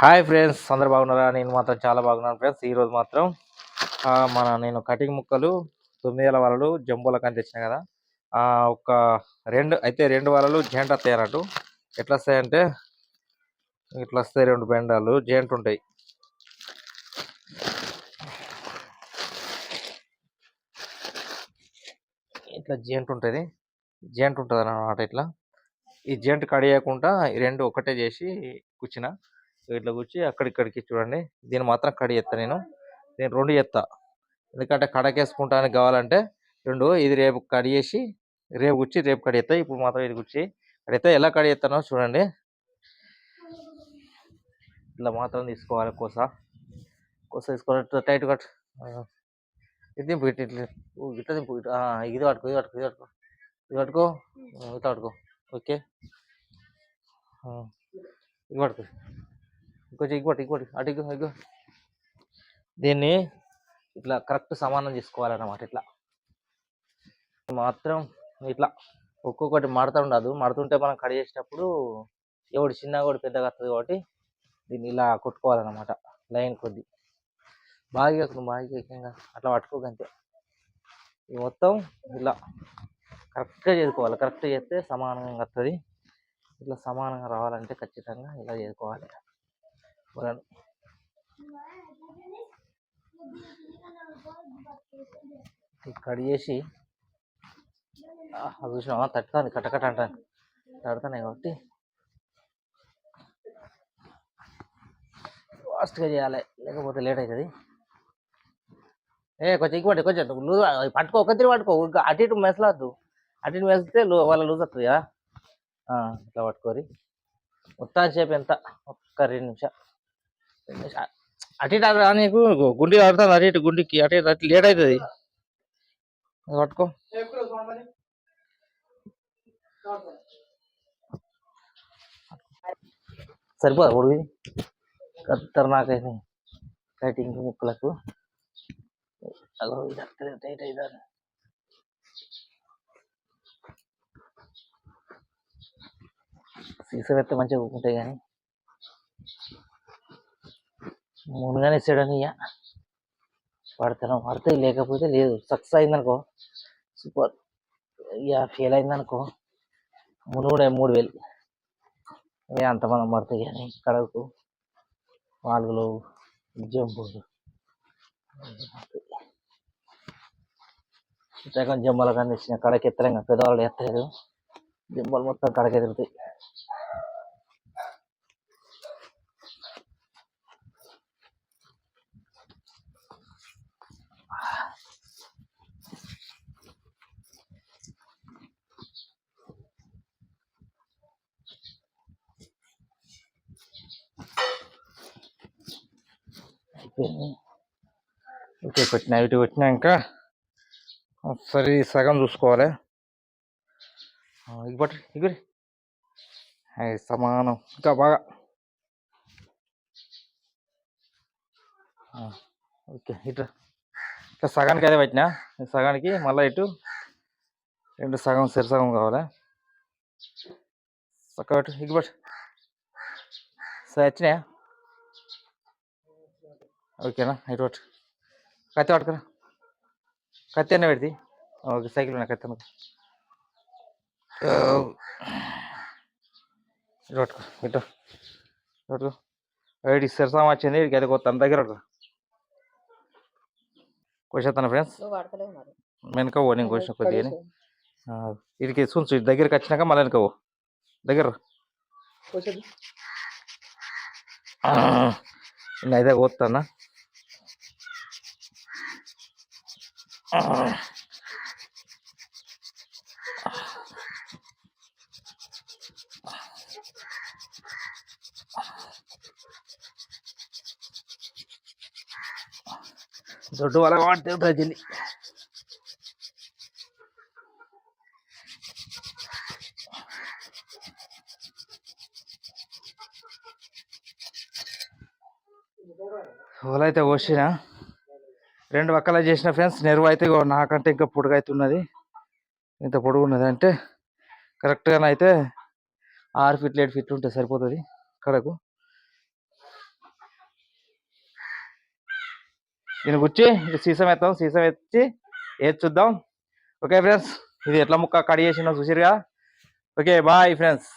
Hi friends అందరు బాగున్నారా? నేను మాత్రం చాలా బాగున్నాను ఫ్రెండ్స్. ఈ రోజు మాత్రం మన నేను కటింగ్ ముక్కలు తొమ్మిది వేల వలలు జంబోలకు అని తెచ్చిన కదా. ఒక రెండు అయితే రెండు వలలు జెంట్ వస్తాయి అన్నట్టు ఎట్లా వస్తాయంటే ఇట్లా వస్తాయి రెండు బెండాలు జెంట్ ఉంటాయి. ఇట్లా జెంట్ ఉంటుంది. జెంట్ ఉంటుంది అన్నమాట ఇట్లా. ఈ జెంట్ కడియకుండా ఈ రెండు ఒకటే చేసి కూర్చున్నా. ఇట్లా కూర్చి అక్కడిక్కడికి చూడండి. దీన్ని మాత్రం కడి ఎత్తా నేను. నేను రెండు ఎత్తా. ఎందుకంటే కడకేసుకుంటానికి కావాలంటే రెండు ఇది రేపు కడిగేసి రేపు కూర్చి రేపు కడి ఎత్తా. ఇప్పుడు మాత్రం ఇది కూర్చి కడితే ఎలా కడి ఎత్తానో చూడండి. ఇట్లా మాత్రం తీసుకోవాలి కోస. కోస తీసుకోవాలి. Tight cut. ఇది దింపు ఇట్లా ఇట్లా ఇట్లా దింపు ఇది పట్టుకో ఇది పట్టుకో ఇది పట్టుకో ఇది పట్టుకో ఇట్లా పట్టుకో. ఓకే. ఇది పట్టుకో. కొంచెం ఇంకోటి ఇంకోటి అటు ఇగో ఇగో దీన్ని ఇట్లా కరెక్ట్ సమానం చేసుకోవాలన్నమాట ఇట్లా. మాత్రం ఇట్లా ఒక్కొక్కటి మడత ఉండదు. మడుతుంటే మనం కట్ చేసేటప్పుడు ఎవడు చిన్నగా కూడా పెద్దగా వస్తుంది కాబట్టి దీన్ని ఇలా కొట్టుకోవాలన్నమాట లైన్ కొద్ది. బాగా బాగా ఏకంగా అట్లా పట్టుకోకంతే మొత్తం ఇలా కరెక్ట్గా చేసుకోవాలి. కరెక్ట్గా చేస్తే సమానంగా వస్తుంది ఇట్లా సమానంగా రావాలంటే ఖచ్చితంగా ఇలా చేసుకోవాలి. వలను కట్ చేసి అది చూసినావా? తట్టుతాను కట్టకట్ట అంటాను తడుతున్నాయి కాబట్టి ఫాస్ట్గా చేయాలి. లేకపోతే లేట్ అవుతుంది. ఏ కొంచెం ఇంకోటి కొంచెం లూజ్ పట్టుకో ఒక్కరి పట్టుకో. అటు ఇటు మెసలద్దు. అటు ఇటు మెసితే లూ వాళ్ళ లూజ్ వస్తుంది కదా. ఇట్లా పట్టుకోరి. మొత్తం సేపు ఎంత? ఒక్క రెండు నిమిషాలు. అటు ఇటు అటు నీకు? గుండి ఆడుతుంది అటు ఇటు గుండికి అటు ఇటు అటు లేట్ అవుతుంది. ఇది పట్టుకో. సరిపోదా ఉడివి ఖతర్నాకైతే కటింగ్ ముక్కలకు. అగో ఇది అక్కడే టైట్ అవుతుంది సీసలు అయితే మంచిగా ఉంటాయి కానీ. మునుగానే ఇస్తాడని ఇక పడతాను పడతాయి లేకపోతే లేదు. సక్సెస్ అయిందనుకో సూపర్. ఇక ఫెయిల్ అయిందనుకో మునుగుడే మూడు వేలు. ఇవే అంతమంది పడతాయి కానీ కడకు నాలుగులో జంపులు సగం జంబల కానీ ఇచ్చిన కడకి ఎత్తలేం పెద్దవాళ్ళు ఎత్తలేదు. జంబలు మొత్తం కడకెదురుతాయి. ఎదురుతాయి అయిపోయింది ఓకే పెట్టిన ఇటు పెట్టినాక ఒకసారి సగం చూసుకోవాలి. ఇగబట్టి ఇగురి అది సమానం ఇంకా బాగా. ఓకే ఇటు ఇట్లా సగానికి అదే పెట్టినా? సగానికి మళ్ళీ ఇటు రెండు సగం సరి సగం కావాలి? చక్క పెట్టు ఇగబట్టి సరే వచ్చినాయా? ఓకేనా? ఇటు పట్టు కత్తి పట్టుకురా. కత్తి అన్న పెడితే? ఓకే సైకిల్ ఉన్న కత్తి ఇటు పట్టుకో ఇటు. పట్టుకో. వీడికి సరసం వచ్చింది వీడికి అది కొత్త దగ్గర పట్టుకో. కోసేస్తాను ఫ్రెండ్స్ వెనక పో నేను కోసిన కొద్దిగా వీడికి సుంచు ఇటు దగ్గరికి వచ్చినాక మళ్ళీ వెనక పో. దగ్గర ಇನ್ನು ಐದಾಗ ಓದ್ತಾನ? ದೊಡ್ಡ ಹೊಲ ಮಾಡ್ತೀವಿ ಬ್ರಜಿಲಿ వలైతే కోసిన రెండు పక్కల చేసిన ఫ్రెండ్స్ నెరువు అయితే నాకంటే ఇంకా పొడుగైతున్నది. ఇంత పొడుగు ఉన్నది అంటే కరెక్ట్గా అయితే ఆరు ఫీట్లు ఏడు ఫీట్లు ఉంటే సరిపోతుంది కడకు. దీని గుచ్చి సీసం ఎత్తాం సీసం ఎత్తి ఏది చూద్దాం. ఓకే ఫ్రెండ్స్ ఇది ఎట్లా ముక్క కడి చేసినా చూసిరుగా ఓకే బాయ్ ఫ్రెండ్స్.